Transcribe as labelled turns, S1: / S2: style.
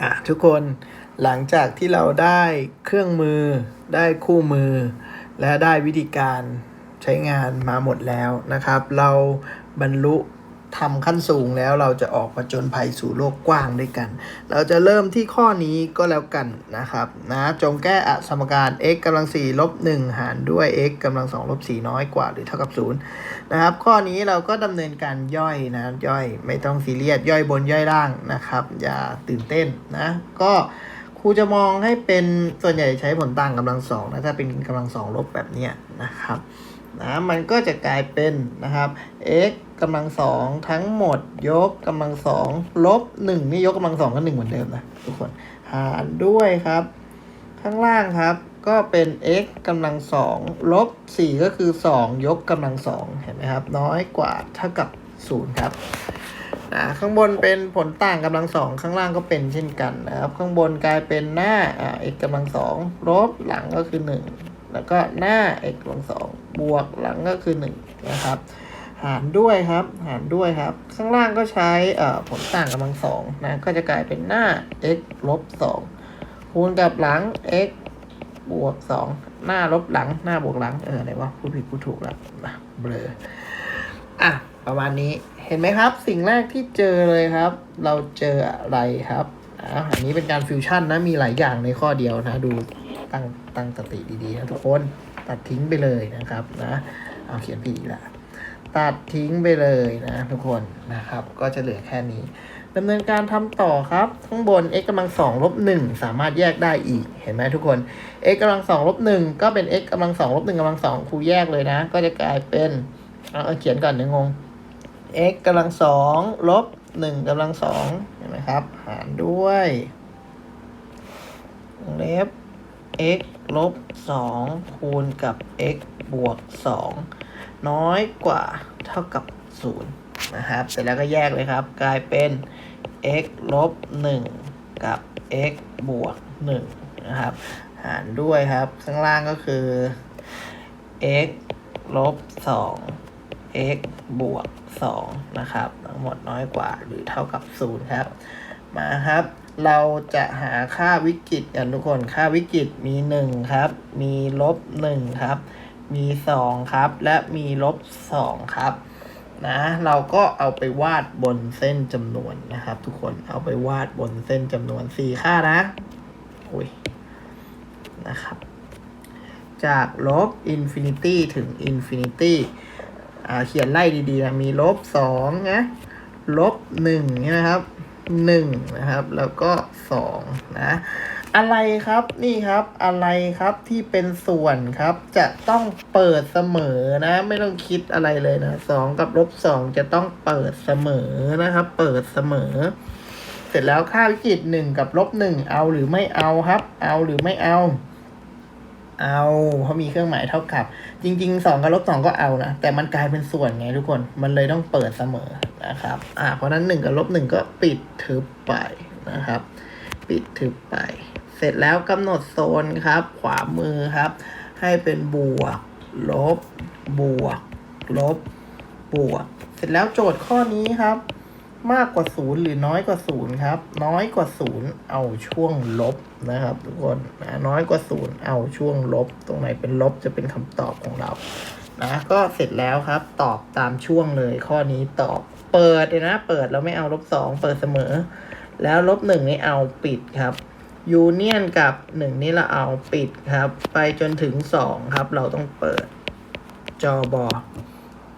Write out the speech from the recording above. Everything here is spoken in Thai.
S1: อะทุกคนหลังจากที่เราได้เครื่องมือ ได้คู่มือ และได้วิธีการใช้งานมาหมดแล้วนะครับ เราบรรลุ ทำขั้นสูงแล้วเราจะออกประจนภัยสู่โลกกว้างด้วยกัน เราจะเริ่มที่ข้อนี้ก็แล้วกันนะครับนะจงแก้อสมการ x กำลัง4ลบ1หารด้วย x กำลัง2ลบ4น้อยกว่าหรือเท่ากับ0นะครับข้อนี้เราก็ดำเนินการย่อยนะย่อยไม่ต้องซีเรียสย่อยบนย่อยล่างนะครับ อย่าตื่นเต้นนะก็ครูจะมองให้เป็นส่วนใหญ่ใช้ผลต่างกำลังสองนะถ้าเป็นกำลังสองลบแบบเนี้ยนะครับ นะมันก็จะกลายเป็นนะครับ x กำลังสองทั้งหมดยกกำลังสองลบหนึ่งนี่ยกกำลังสองก็หนึ่งเหมือนเดิมนะทุกคนหารด้วยครับ ข้างล่างครับก็เป็น x กำลังสองลบสี่ก็คือสองยกกำลังสองเห็นไหมครับ น้อยกว่าเท่ากับศูนย์ครับนะข้างบนเป็นผลต่างกำลังสองข้างล่างก็เป็นเช่นกันนะครับ ข้างบนกลายเป็นหน้าอ่า x กำลังสองลบหลังก็คือหนึ่ง แล้วก็หน้า x กำลังสองบวกหลังก็คือ 1 นะครับ หารด้วยครับ หารด้วยครับ ข้างล่างก็ใช้ผลต่างกำลังสองนะ ก็จะกลายเป็นหน้า x ลบสองคูณกับหลัง x บวกสองหน้าลบหลัง หน้าบวกหลัง เอออะไรวะพูดผิดพูดถูกแล้วนะเบลออะ ประมาณนี้เห็นไหมครับ สิ่งแรกที่เจอเลยครับ เราเจออะไรครับอะอันนี้เป็นการฟิวชั่นนะ มีหลายอย่างในข้อเดียวนะดู ตั้งตั้งสติดีๆนะทุกคนตัดทิ้งไปเลยนะครับนะเอาเขียนผิดอีกล้วตัดทิ้งไปเลยนะทุกคนนะครับ ก็จะเหลือแค่นี้ดำเนินการทำต่อครับ ข้างบน x กำลังสองลบหนึ่งสามารถแยกได้อีก เห็นไหมทุกคน x กำลังสองลบหนึ่งก็เป็น x กำลังสองลบหนึ่งกำลังสองครูแยกเลยนะ ก็จะกลายเป็นเอาเขียนก่อนเดี๋ยวงง x กำลังสองลบหนึ่งกำลังสองเห็นไหมครับ หารด้วยวงเล็บ x ลบสองคูณกับ x บวกสองน้อยกว่าเท่ากับศูนะครับ เสร็จแล้วก็แยกเลยครับ กลายเป็น x ลบหนึ่งกับ x บวกหนึ่งนะครับ หารด้วยครับ ข้างล่างก็คือ x ลบสอง x บวกสองนะครับ ทั้งหมดน้อยกว่าหรือเท่ากับศูนย์ครับ มาครับ เราจะหาค่าวิกฤตกันทุกคนค่าวิกฤตมีหนึ่งครับ มีลบหนึ่งครับ มีสองครับ และมีลบสองครับนะเราก็เอาไปวาดบนเส้นจำนวนนะครับ ทุกคนเอาไปวาดบนเส้นจำนวนสี่ค่านะโอ้ยนะครับ จากลบอินฟินิตี้ถึงอินฟินิตี้อ่าเขียนไล่ดีๆนะมีลบสองนะลบหนึ่งใช่ไหมครับ หนึ่งนะครับ แล้วก็สองนะ อะไรครับนี่ครับอะไรครับที่เป็นส่วนครับ จะต้องเปิดเสมอนะ ไม่ต้องคิดอะไรเลยนะสองกับลบสองจะต้องเปิดเสมอนะครับ เปิดเสมอ เสร็จแล้วค่าวิกฤตหนึ่งกับลบหนึ่งเอาหรือไม่เอาครับ เอาหรือไม่เอา เอา เพราะมีเครื่องหมายเท่ากับ จริงๆสองกับลบสองก็เอานะ แต่มันกลายเป็นส่วนไงทุกคน มันเลยต้องเปิดเสมอนะครับ อ่า เพราะนั้นหนึ่งกับลบหนึ่งก็ปิดทึบไปนะครับ ปิดทึบไป เสร็จแล้วกำหนดโซนครับ ขวามือครับ ให้เป็นบวก ลบ บวก ลบ บวก เสร็จแล้วโจทย์ข้อนี้ครับ มากกว่าศูนย์หรือน้อยกว่าศูนย์ครับ น้อยกว่าศูนย์เอาช่วงลบนะครับ ทุกคนนะน้อยกว่าศูนย์เอาช่วงลบ ตรงไหนเป็นลบจะเป็นคำตอบของเรานะก็เสร็จแล้วครับ ตอบตามช่วงเลย ข้อนี้ตอบเปิดนะ เปิดแล้วไม่เอาลบสองเปิดเสมอ แล้วลบหนึ่งนี่เอาปิดครับยูเนียนกับหนึ่งนี่เราเอาปิดครับ ไปจนถึงสองครับ เราต้องเปิดจอบอ